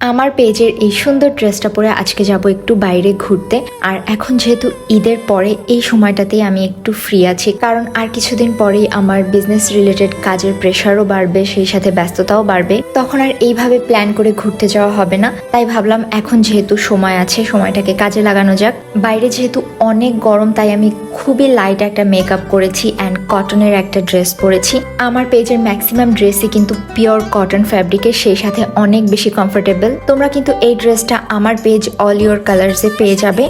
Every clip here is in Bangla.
আমার পেজের এই সুন্দর ড্রেসটা পরে আজকে যাব একটু বাইরে ঘুরতে। আর এখন যেহেতু ঈদের পরে, এই সময়টাতেই আমি একটু ফ্রি আছি। কারণ আর কিছুদিন পরেই আমার বিজনেস রিলেটেড কাজের প্রেশারও বাড়বে, সেই সাথে ব্যস্ততাও বাড়বে। তখন আর এইভাবে প্ল্যান করে ঘুরতে যাওয়া হবে না। তাই ভাবলাম এখন যেহেতু সময় আছে, সময়টাকে কাজে লাগানো যাক। বাইরে যেহেতু অনেক গরম, তাই আমি খুবই লাইট একটা মেকআপ করেছি অ্যান্ড কটনের একটা ড্রেস পরেছি। আমার পেজের ম্যাক্সিমাম ড্রেসই কিন্তু পিওর কটন ফ্যাব্রিকের সেই সাথে অনেক বেশি কমফোর্টেবল তোমরা কিন্তু এই ড্রেসটা আমার পেজ অল ইউর কালার্সে পেয়ে যাবে।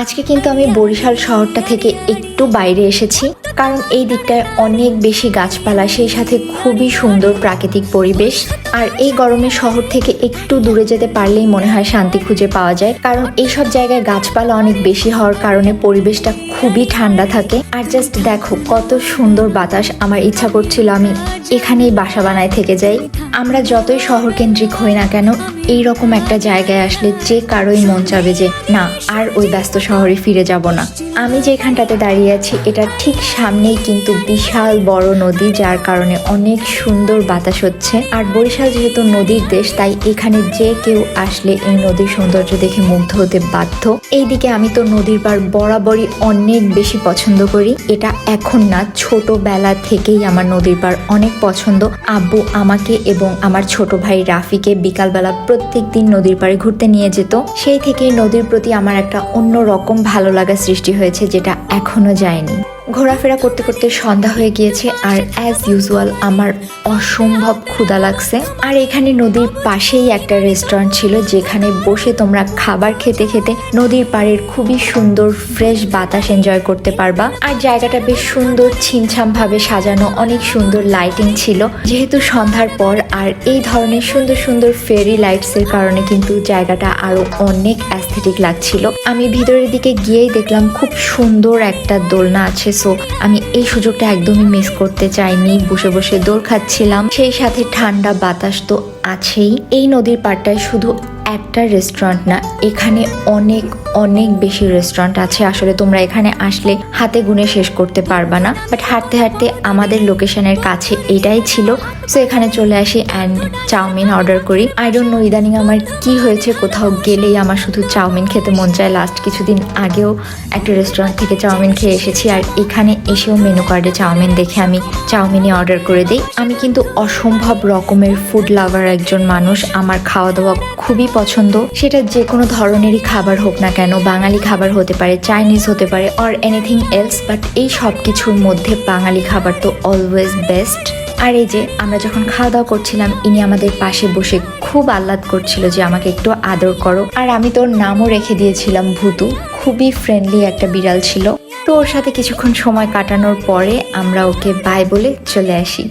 আজকে কিন্তু আমি বরিশাল শহরটা থেকে একটু বাইরে এসেছি, কারণ এই দিকটায় অনেক বেশি গাছপালা, সেই সাথে খুবই সুন্দর প্রাকৃতিক পরিবেশ। আর এই গরমে শহর থেকে একটু দূরে যেতে পারলেই মনে হয় শান্তি খুঁজে পাওয়া যায়। কারণ এইসব জায়গায় গাছপালা অনেক বেশি হওয়ার কারণে পরিবেশটা খুবই ঠান্ডা থাকে। আর জাস্ট দেখো, কত সুন্দর বাতাস। আমার ইচ্ছা করছিল আমি এখানেই বাসা বানায় থেকে যাই। আমরা যতই শহর কেন্দ্রিক হই না কেন এই রকম একটা জায়গায় আসলে যে কারোই মন চাবে যে, না, আর ওই ব্যস্ত শহরে ফিরে যাব না। আমি যেখানটাতে দাঁড়িয়ে আছি এটার ঠিক সামনেই কিন্তু বিশাল বড় নদী, যার কারণে অনেক সুন্দর বাতাস হচ্ছে। আর বরিশাল যেহেতু নদীর দেশ, তাই এখানে যে কেউ আসলে এই নদীর সৌন্দর্য দেখে মুগ্ধ হতে বাধ্য, এইদিকে আমি তো নদীর পার বরাবরই অনেক বেশি পছন্দ করি। এটা এখন না, ছোটবেলা থেকেই আমার নদীর পার অনেক পছন্দ। আব্বু আমাকে এবং আমার ছোট ভাই রাফিকে বিকালবেলা প্রত্যেক দিন নদীর পাড়ে ঘুরতে নিয়ে যেত। সেই থেকেই নদীর প্রতি আমার একটা অন্য রকম ভালো লাগা সৃষ্টি হয়েছে, যেটা এখনও যায়নি। ঘোরাফেরা করতে করতে সন্ধ্যা হয়ে গিয়েছে আর অ্যাজ ইউজুয়াল আমার অসম্ভব ক্ষুধা লাগছে। আর এখানে নদীর পাশেই একটা রেস্টুরেন্ট ছিল যেখানে বসে তোমরা খাবার খেতে খেতে নদীর পাড়ের খুবই সুন্দর ফ্রেশ বাতাস এনজয় করতে পারবা। আর জায়গাটা বেশ সুন্দর ছিমছাম ভাবে সাজানো, অনেক সুন্দর লাইটিং ছিল। যেহেতু সন্ধ্যার পর আর এই ধরনের সুন্দর সুন্দর ফেরি লাইটস এর কারণে কিন্তু জায়গাটা আরও অনেক অ্যাস্থেটিক লাগছিল। আমি ভিতরের দিকে গিয়েই দেখলাম খুব সুন্দর একটা দোলনা আছে সো আমি এই সুযোগটা একদমই মিস করতে চাইনি। বসে বসে দোল খাচ্ছিলাম। সেই সাথে ঠান্ডা বাতাস তো আছেই। এই নদীর পাড়টায় শুধু একটা রেস্টুরেন্ট না, এখানে অনেক অনেক বেশি রেস্টুরেন্ট আছে। আসলে তোমরা এখানে আসলে হাতে গুনে শেষ করতে পারবা না। বাট হাঁটতে হাঁটতে আমাদের লোকেশনের কাছে এটাই ছিল। সো এখানে চলে আসি অ্যান্ড চাউমিন অর্ডার করি। আই ডোন্ট নো ইদানিং আমার কি হয়েছে, কোথাও গেলেই আমার শুধু চাউমিন খেতে মন চায়। লাস্ট কিছুদিন আগেও একটা রেস্টুরেন্ট থেকে চাউমিন খেয়ে এসেছি। আর এখানে এসেও মেনু কার্ডে চাউমিন দেখে আমি চাউমিনই অর্ডার করে দিই। আমি কিন্তু অসম্ভব রকমের ফুড লাভার একজন মানুষ। আমার খাওয়া দাওয়া খুবই পছন্দ, সেটা যে কোনো ধরনেরই খাবার হোক না কেন, বাঙালি খাবার হতে পারে চাইনিজ হতে পারে অর এনিথিং এলস বাট এই সব কিছুর মধ্যে বাঙালি খাবার তো অলওয়েজ বেস্ট আর এই যে, আমরা যখন খাওয়া দাওয়া করছিলাম, ইনি আমাদের পাশে বসে খুব আহ্লাদ করছিল যে আমাকে একটু আদর করো। আর আমি তোর নামও রেখে দিয়েছিলাম, ভুতু। খুবই ফ্রেন্ডলি একটা বিড়াল ছিল। তো ওর সাথে কিছুক্ষণ সময় কাটানোর পরে আমরা ওকে বাই বলে চলে আসি।